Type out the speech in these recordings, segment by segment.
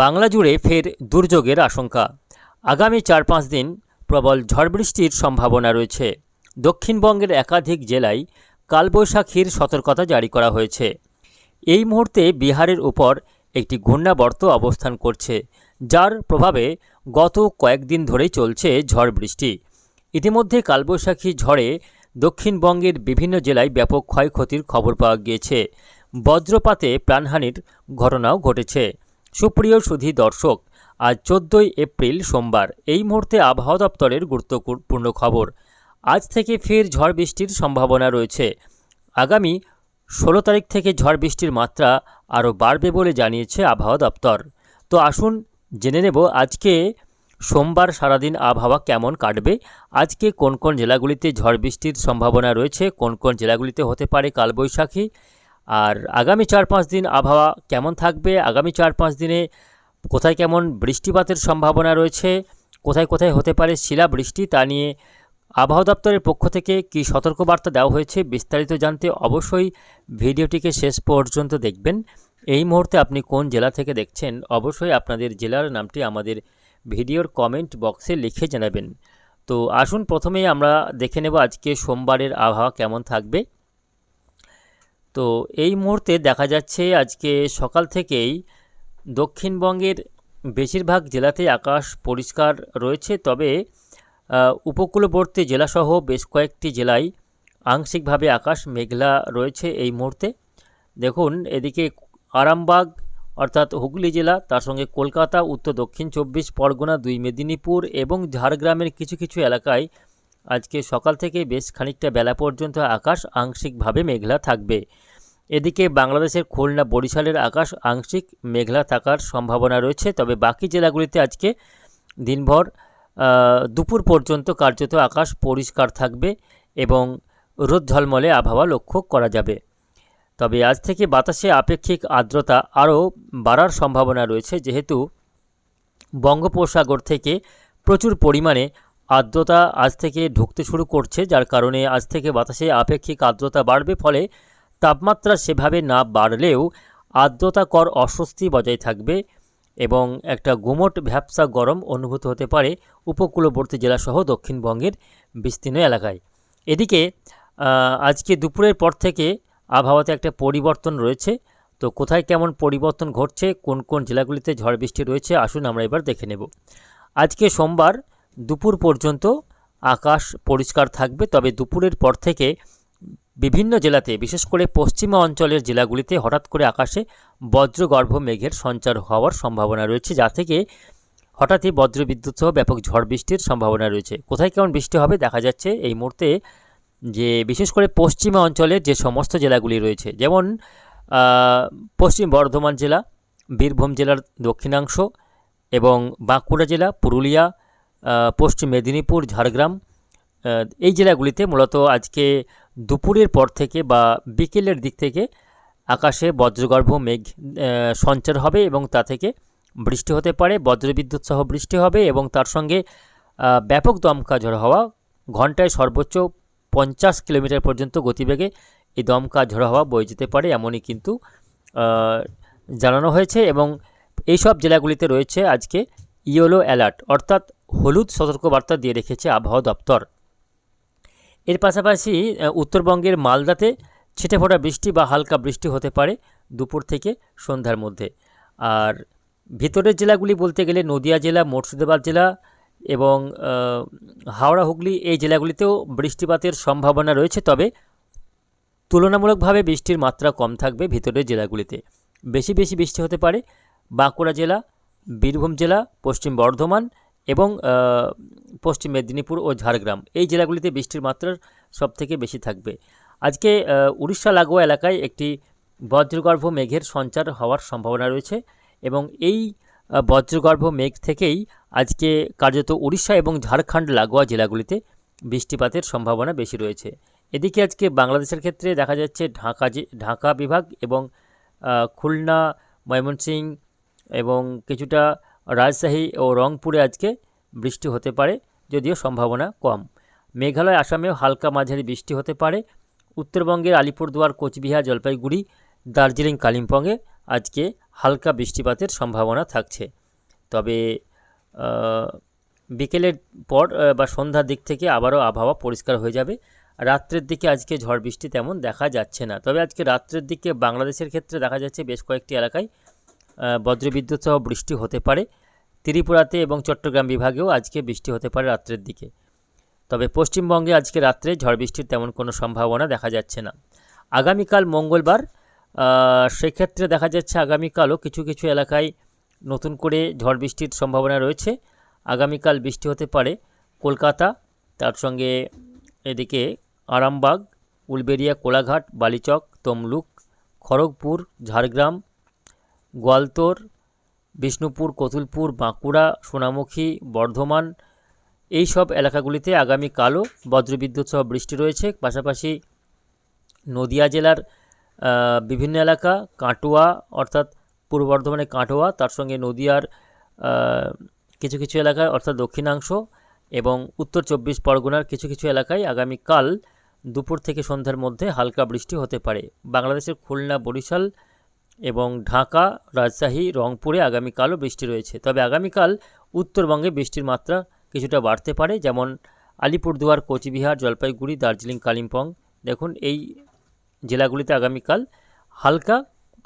বাংলা জুড়ে ফের দুর্যোগের আশঙ্কা। আগামী চার পাঁচ দিন প্রবল ঝড় বৃষ্টির সম্ভাবনা রয়েছে। দক্ষিণবঙ্গের একাধিক জেলায় কালবৈশাখীর সতর্কতা জারি করা হয়েছে। এই মুহূর্তে বিহারের উপর একটি ঘূর্ণাবর্ত অবস্থান করছে, যার প্রভাবে গত কয়েকদিন ধরেই চলছে ঝড় বৃষ্টি। ইতিমধ্যে কালবৈশাখী ঝড়ে দক্ষিণবঙ্গের বিভিন্ন জেলায় ব্যাপক ক্ষয়ক্ষতির খবর পাওয়া গিয়েছে। বজ্রপাতে প্রাণহানির ঘটনাও ঘটেছে। সুপ্রিয় সুধী দর্শক, আজ চোদ্দোই এপ্রিল সোমবার। এই মুহূর্তে আবহাওয়া দপ্তরের গুরুত্বপূর্ণ খবর। আজ থেকে ফের ঝড় বৃষ্টির সম্ভাবনা রয়েছে। আগামী ষোলো তারিখ থেকে ঝড় বৃষ্টির মাত্রা আরও বাড়বে বলে জানিয়েছে আবহাওয়া দপ্তর। তো আসুন জেনে নেব আজকে সোমবার সারাদিন আবহাওয়া কেমন কাটবে। আজকে কোন কোন জেলাগুলিতে ঝড় বৃষ্টির সম্ভাবনা রয়েছে, কোন কোন জেলাগুলিতে হতে পারে কালবৈশাখী আর আগামী চার পাঁচ দিন আবহাওয়া কেমন থাকবে? আগামী চার পাঁচ দিনে কোথায় কেমন বৃষ্টিপাতের সম্ভাবনা রয়েছে? কোথায় কোথায় হতে পারে শিলা বৃষ্টি তা নিয়ে আবহাওয়া দপ্তরের পক্ষ থেকে কী সতর্কবার্তা দেওয়া হয়েছে বিস্তারিত জানতে অবশ্যই ভিডিওটিকে শেষ পর্যন্ত দেখবেন। এই মুহূর্তে আপনি কোন জেলা থেকে দেখছেন অবশ্যই আপনাদের জেলার নামটি আমাদের ভিডিওর কমেন্ট বক্সে লিখে জানাবেন। তো আসুন প্রথমেই আমরা দেখে নেব আজকে সোমবারের আবহাওয়া কেমন থাকবে। তো এই মুহূর্তে দেখা যাচ্ছে আজকে সকাল থেকেই দক্ষিণবঙ্গের বেশিরভাগ জেলাতেই আকাশ পরিষ্কার রয়েছে। তবে উপকূলবর্তী জেলাসহ বেশ কয়েকটি জেলায় আংশিকভাবে আকাশ মেঘলা রয়েছে এই মুহূর্তে। দেখুন, এদিকে আরামবাগ অর্থাৎ হুগলি জেলা, তার সঙ্গে কলকাতা, উত্তর দক্ষিণ চব্বিশ, পরগনা, দুই মেদিনীপুর এবং ঝাড়গ্রামের কিছু কিছু এলাকায় আজকে সকাল থেকে বেশ খানিকটা বেলা পর্যন্ত আকাশ আংশিকভাবে মেঘলা থাকবে। এদিকে বাংলাদেশের খুলনা বরিশালের আকাশ আংশিক মেঘলা থাকার সম্ভাবনা রয়েছে, তবে বাকি জেলাগুলিতে আজকে দিনভর দুপুর পর্যন্ত কার্যত আকাশ পরিষ্কার থাকবে এবং রোদ ঝলমলে আবহাওয়া লক্ষ্য করা যাবে। তবে আজ থেকে বাতাসে আপেক্ষিক আর্দ্রতা আরও বাড়ার সম্ভাবনা রয়েছে, যেহেতু বঙ্গোপসাগর থেকে প্রচুর পরিমাণে আর্দ্রতা আজ থেকে ঢুকতে শুরু করছে, যার কারণে আজ থেকে বাতাসে আপেক্ষিক আর্দ্রতা বাড়বে, ফলে তাপমাত্রা সেভাবে না বাড়লেও আর্দ্রতাকর অস্বস্তি বজায় থাকবে এবং একটা গুমট ভ্যাপসা গরম অনুভূত হতে পারে উপকূলবর্তী জেলাসহ দক্ষিণবঙ্গের বিস্তীর্ণ এলাকায়। এদিকে আজকে দুপুরের পর থেকে আবহাওয়াতে একটা পরিবর্তন রয়েছে। তো কোথায় কেমন পরিবর্তন ঘটছে, কোন কোন জেলাগুলিতে ঝড় বৃষ্টি রয়েছে, আসুন আমরা এবার দেখে নেব। আজকে সোমবার দুপুর পর্যন্ত আকাশ পরিষ্কার থাকবে, তবে দুপুরের পর থেকে বিভিন্ন জেলাতে, বিশেষ করে পশ্চিমা অঞ্চলের জেলাগুলিতে হঠাৎ করে আকাশে বজ্রগর্ভ মেঘের সঞ্চার হওয়ার সম্ভাবনা রয়েছে, যা থেকে হঠাৎই বজ্রবিদ্যুৎ সহ ব্যাপক ঝড় বৃষ্টির সম্ভাবনা রয়েছে। কোথায় কেমন বৃষ্টি হবে দেখা যাচ্ছে এই মুহূর্তে যে বিশেষ করে পশ্চিমা অঞ্চলের যে সমস্ত জেলাগুলি রয়েছে, যেমন পশ্চিম বর্ধমান জেলা, বীরভূম জেলার দক্ষিণাংশ এবং বাঁকুড়া জেলা, পুরুলিয়া পশ্চিম মেদিনীপুর, ঝাড়গ্রাম এই জেলাগুলিতে মূলত আজকে দুপুরের পর থেকে বা বিকেলের দিক থেকে আকাশে বজ্রগর্ভ মেঘ সঞ্চার হবে এবং তা থেকে বৃষ্টি হতে পারে, বজ্রবিদ্যুৎ সহ বৃষ্টি হবে এবং তার সঙ্গে ব্যাপক দমকা ঝড় হওয়া, ঘন্টায় সর্বোচ্চ পঞ্চাশ কিলোমিটার পর্যন্ত গতিবেগে এই দমকা ঝড় হওয়া বয়ে যেতে পারে এমনই কিন্তু জানানো হয়েছে এবং এইসব জেলাগুলিতে রয়েছে আজকে ইয়েলো অ্যালার্ট, অর্থাৎ হলুদ সতর্কবার্তা দিয়ে রেখেছে আবহাওয়া দপ্তর। এর পাশাপাশি উত্তরবঙ্গের মালদাতে ছিটে ফোটা বৃষ্টি বা হালকা বৃষ্টি হতে পারে দুপুর থেকে সন্ধ্যার মধ্যে। আর ভিতরের জেলাগুলি বলতে গেলে নদিয়া জেলা, মুর্শিদাবাদ জেলা এবং হাওড়া, হুগলি এই জেলাগুলিতেও বৃষ্টিপাতের সম্ভাবনা রয়েছে। তবে তুলনামূলকভাবে বৃষ্টির মাত্রা কম থাকবে ভিতরের জেলাগুলিতে। বেশি বেশি বৃষ্টি হতে পারে বাঁকুড়া জেলা, বীরভূম জেলা, পশ্চিম বর্ধমান এবং পশ্চিম মেদিনীপুর ও ঝাড়গ্রাম। এই জেলাগুলিতে বৃষ্টির মাত্রা সবথেকে বেশি থাকবে। আজকে উড়িষ্যা লাগোয়া এলাকায় একটি বজ্রগর্ভ মেঘের সঞ্চার হওয়ার সম্ভাবনা রয়েছে এবং এই বজ্রগর্ভ মেঘ থেকেই আজকে কার্যত উড়িষ্যা এবং ঝাড়খণ্ড লাগোয়া জেলাগুলিতে বৃষ্টিপাতের সম্ভাবনা বেশি রয়েছে। এদিকে আজকে বাংলাদেশের ক্ষেত্রে দেখা যাচ্ছে ঢাকা ঢাকা বিভাগ এবং খুলনা, ময়মনসিংহ এবং কিছুটা রাজশাহী ও রংপুরে আজকে বৃষ্টি হতে পারে, যদিও সম্ভাবনা কম। মেঘালয়, আসামেও হালকা মাঝারি বৃষ্টি হতে পারে। উত্তরবঙ্গের আলিপুরদুয়ার, কোচবিহার, জলপাইগুড়ি, দার্জিলিং, কালিম্পংয়ে আজকে হালকা বৃষ্টিপাতের সম্ভাবনা থাকছে। তবে বিকেলের পর বা সন্ধ্যার দিক থেকে আবারও আবহাওয়া পরিষ্কার হয়ে যাবে। রাত্রের দিকে আজকে ঝড় বৃষ্টি তেমন দেখা যাচ্ছে না। তবে আজকে রাত্রের দিকে বাংলাদেশের ক্ষেত্রে দেখা যাচ্ছে বেশ কয়েকটি এলাকায় বজ্রবিদ্যুৎ সহ বৃষ্টি হতে পারে। ত্রিপুরাতে এবং চট্টগ্রাম বিভাগেও আজকে বৃষ্টি হতে পারে রাত্রের দিকে। তবে পশ্চিমবঙ্গে আজকে রাত্রে ঝড় বৃষ্টির তেমন কোনো সম্ভাবনা দেখা যাচ্ছে না। আগামীকাল মঙ্গলবার সেক্ষেত্রে দেখা যাচ্ছে আগামীকালও কিছু কিছু এলাকায় নতুন করে ঝড় বৃষ্টির সম্ভাবনা রয়েছে। আগামীকাল বৃষ্টি হতে পারে কলকাতা, তার সঙ্গে এদিকে আরামবাগ, উলবেড়িয়া, কোলাঘাট, বালিচক, তমলুক, খড়গপুর, ঝাড়গ্রাম গোয়ালতোর, বিষ্ণুপুর, কতুলপুর, বাঁকুড়া, সোনামুখী, বর্ধমান, এই সব এলাকাগুলিতে আগামীকালও বজ্রবিদ্যুৎ সহ বৃষ্টি রয়েছে। পাশাপাশি নদিয়া জেলার বিভিন্ন এলাকা, কাটোয়া, অর্থাৎ পূর্ব বর্ধমানে কাটোয়া, তার সঙ্গে নদিয়ার কিছু কিছু এলাকায়, অর্থাৎ দক্ষিণাংশ এবং উত্তর চব্বিশ পরগনার কিছু কিছু এলাকায় আগামীকাল দুপুর থেকে সন্ধ্যার মধ্যে হালকা বৃষ্টি হতে পারে। বাংলাদেশের খুলনা, বরিশাল এবং ঢাকা, রাজশাহী, রংপুরে আগামীকালও বৃষ্টি রয়েছে। তবে আগামীকাল উত্তরবঙ্গে বৃষ্টির মাত্রা কিছুটা বাড়তে পারে, যেমন আলিপুরদুয়ার, কোচবিহার, জলপাইগুড়ি, দার্জিলিং, কালিম্পং। দেখুন, এই জেলাগুলিতে আগামীকাল হালকা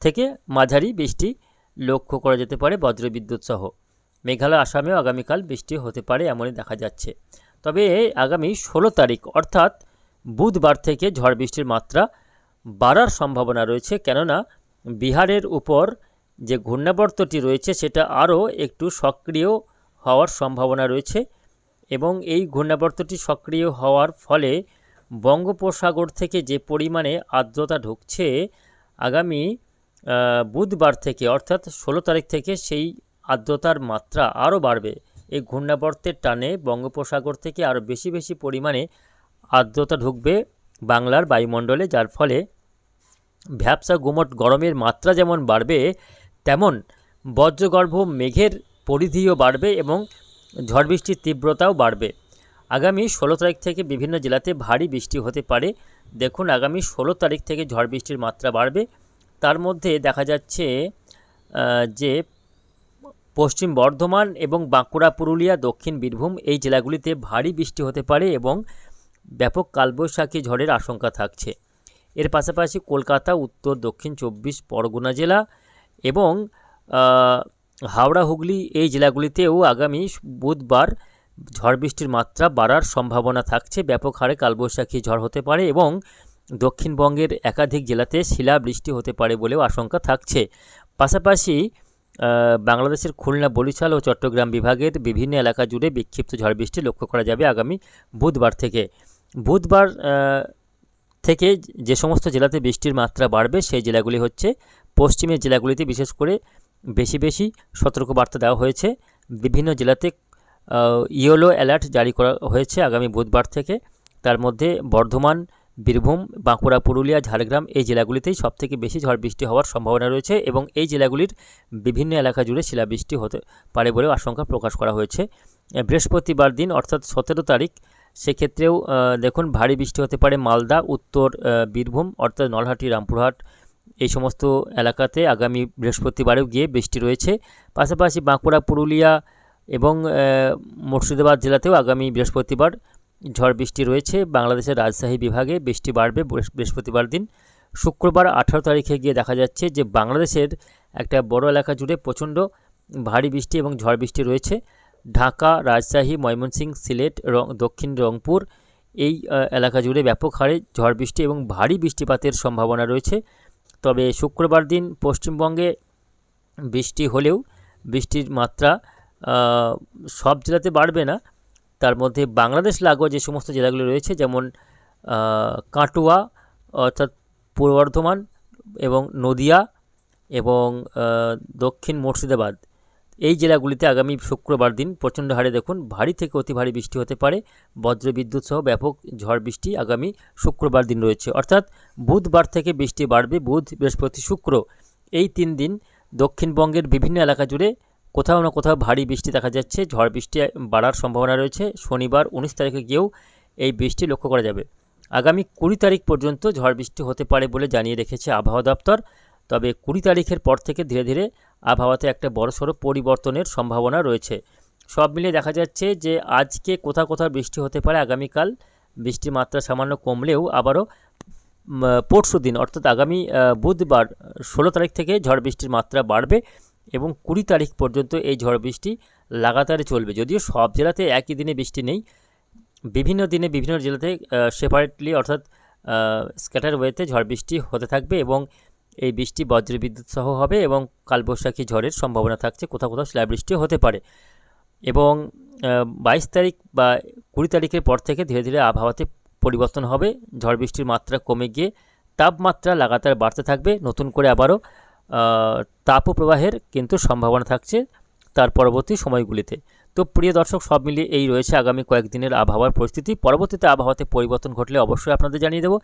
থেকে মাঝারি বৃষ্টি লক্ষ্য করা যেতে পারে, বজ্রবিদ্যুৎ সহ। মেঘালয়, আসামেও আগামীকাল বৃষ্টি হতে পারে এমনই দেখা যাচ্ছে। তবে আগামী ষোলো তারিখ, অর্থাৎ বুধবার থেকে ঝড় বৃষ্টির মাত্রা বাড়ার সম্ভাবনা রয়েছে, কেননা বিহারের উপর যে ঘূর্ণাবর্তটি রয়েছে, সেটা আরও একটু সক্রিয় হওয়ার সম্ভাবনা রয়েছে এবং এই ঘূর্ণাবর্তটি সক্রিয় হওয়ার ফলে বঙ্গোপসাগর থেকে যে পরিমাণে আর্দ্রতা ঢুকছে, আগামী বুধবার থেকে, অর্থাৎ ষোলো তারিখ থেকে সেই আর্দ্রতার মাত্রা আরও বাড়বে। এই ঘূর্ণাবর্তের টানে বঙ্গোপসাগর থেকে আরও বেশি বেশি পরিমাণে আর্দ্রতা ঢুকবে বাংলার বায়ুমণ্ডলে, যার ফলে ভ্যাবসা গুমট গরমের মাত্রা যেমন বাড়বে, তেমন বজ্রগর্ভ মেঘের পরিধিও বাড়বে এবং ঝড় বৃষ্টির তীব্রতাও বাড়বে। আগামী ষোলো তারিখ থেকে বিভিন্ন জেলাতে ভারী বৃষ্টি হতে পারে। দেখুন, আগামী ষোলো তারিখ থেকে ঝড় বৃষ্টির মাত্রা বাড়বে। তার মধ্যে দেখা যাচ্ছে যে পশ্চিম বর্ধমান এবং বাঁকুড়া, পুরুলিয়া, দক্ষিণ বীরভূম এই জেলাগুলিতে ভারী বৃষ্টি হতে পারে এবং ব্যাপক কালবৈশাখী ঝড়ের আশঙ্কা থাকছে। এর পাশাপাশি কলকাতা, উত্তর, দক্ষিণ চব্বিশ, পরগনা জেলা এবং হাওড়া, হুগলি এই জেলাগুলিতেও আগামী বুধবার ঝড় বৃষ্টির মাত্রা বাড়ার সম্ভাবনা থাকছে। ব্যাপক হারে কালবৈশাখী ঝড় হতে পারে এবং দক্ষিণবঙ্গের একাধিক জেলাতে শিলা বৃষ্টি হতে পারে বলেও আশঙ্কা থাকছে। পাশাপাশি বাংলাদেশের খুলনা, বরিশাল ও চট্টগ্রাম বিভাগের বিভিন্ন এলাকা জুড়ে বিক্ষিপ্ত ঝড় বৃষ্টি লক্ষ্য করা যাবে আগামী বুধবার থেকে। বুধবার থেকে যে সমস্ত জেলাতে বৃষ্টির মাত্রা বাড়বে, সেই জেলাগুলি হচ্ছে পশ্চিমের জেলাগুলিতে বিশেষ করে বেশি বেশি সতর্কবার্তা দেওয়া হয়েছে। বিভিন্ন জেলাতে ইয়েলো অ্যালার্ট জারি করা হয়েছে আগামী বুধবার থেকে। তার মধ্যে বর্ধমান, বীরভূম, বাঁকুড়া, পুরুলিয়া, ঝাড়গ্রাম এই জেলাগুলিতেই সবথেকে বেশি ঝড় বৃষ্টি হওয়ার সম্ভাবনা রয়েছে এবং এই জেলাগুলির বিভিন্ন এলাকা জুড়ে শিলাবৃষ্টি হতে পারে বলেও আশঙ্কা প্রকাশ করা হয়েছে। বৃহস্পতিবার দিন, অর্থাৎ সতেরো তারিখ সেক্ষেত্রেও দেখুন, ভারী বৃষ্টি হতে পারে মালদা, উত্তর বীরভূম, অর্থাৎ নলহাটি, রামপুরহাট, এই সমস্ত এলাকাতে আগামী বৃহস্পতিবারেও গিয়ে বৃষ্টি রয়েছে। পাশাপাশি বাঁকুড়া, পুরুলিয়া এবং মুর্শিদাবাদ জেলাতেও আগামী বৃহস্পতিবার ঝড় বৃষ্টি রয়েছে। বাংলাদেশের রাজশাহী বিভাগে বৃষ্টি বাড়বে বৃহস্পতিবার দিন। শুক্রবার আঠারো তারিখে গিয়ে দেখা যাচ্ছে যে বাংলাদেশের একটা বড় এলাকা জুড়ে প্রচণ্ড ভারী বৃষ্টি এবং ঝড় বৃষ্টি রয়েছে। ঢাকা, রাজশাহী, ময়মনসিংহ, সিলেট, রং, দক্ষিণ রংপুর এই এলাকা জুড়ে ব্যাপক হারে ঝড় বৃষ্টি এবং ভারী বৃষ্টিপাতের সম্ভাবনা রয়েছে। তবে শুক্রবার দিন পশ্চিমবঙ্গে বৃষ্টি হলেও বৃষ্টির মাত্রা সব জেলাতে বাড়বে না। তার মধ্যে বাংলাদেশ, লাগোয়া যে সমস্ত জেলাগুলি রয়েছে যেমন কাটোয়া অর্থাৎ পূর্ব বর্ধমান এবং নদিয়া এবং দক্ষিণ মুর্শিদাবাদ। এই জেলাগুলিতে আগামী শুক্রবার দিন প্রচণ্ড হারে দেখুন, ভারী থেকে অতি ভারী বৃষ্টি হতে পারে। বজ্রবিদ্যুৎ সহ ব্যাপক ঝড় বৃষ্টি আগামী শুক্রবার দিন রয়েছে। অর্থাৎ বুধবার থেকে বৃষ্টি বাড়বে বুধ, বৃহস্পতি, শুক্র। এই তিন দিন দক্ষিণবঙ্গের বিভিন্ন এলাকা জুড়ে কোথাও না কোথাও ভারী বৃষ্টি দেখা যাচ্ছে। ঝড় বৃষ্টি বাড়ার সম্ভাবনা রয়েছে। শনিবার উনিশ তারিখে গিয়েও এই বৃষ্টি লক্ষ্য করা যাবে। আগামী কুড়ি তারিখ পর্যন্ত ঝড় বৃষ্টি হতে পারে বলে জানিয়ে রেখেছে আবহাওয়া দপ্তর। তবে কুড়ি তারিখের পর থেকে ধীরে ধীরে আবহাওয়াতে একটা বড়সড় পরিবর্তনের সম্ভাবনা রয়েছে। সব মিলিয়ে দেখা যাচ্ছে যে আজকে কোথাও কোথাও বৃষ্টি হতে পারে, আগামীকাল বৃষ্টির মাত্রা সামান্য কমলেও আবারও পরশু দিন, অর্থাৎ আগামী বুধবার ষোলো তারিখ থেকে ঝড় বৃষ্টির মাত্রা বাড়বে এবং কুড়ি তারিখ পর্যন্ত এই ঝড় বৃষ্টি লাগাতারে চলবে। যদিও সব জেলাতে একই দিনে বৃষ্টি নেই, বিভিন্ন দিনে বিভিন্ন জেলাতে সেপারেটলি অর্থাৎ স্ক্যাটার ওয়েতে ঝড় বৃষ্টি হতে থাকবে এবং এই বৃষ্টি বজ্রবিদ্যুৎ সহ হবে এবং কালবৈশাখী ঝড়ের সম্ভাবনা থাকছে। কোথাও কোথাও শিলাবৃষ্টিও হতে পারে। এবং বাইশ তারিখ বা কুড়ি তারিখের পর থেকে ধীরে ধীরে আবহাওয়াতে পরিবর্তন হবে। ঝড় বৃষ্টির মাত্রা কমে গিয়ে তাপমাত্রা লাগাতার বাড়তে থাকবে। নতুন করে আবারও আহ, তাপপ্রবাহের কিন্তু সম্ভাবনা থাকছে তার পরবর্তী সময়গুলিতে। তো প্রিয় দর্শক সব মিলিয়ে এই রয়েছে আগামী কয়েকদিনের আবহাওয়ার পরিস্থিতি। পরবর্তীতে আবহাওয়াতে পরিবর্তন ঘটলে অবশ্যই আপনাদের জানিয়ে দেবো।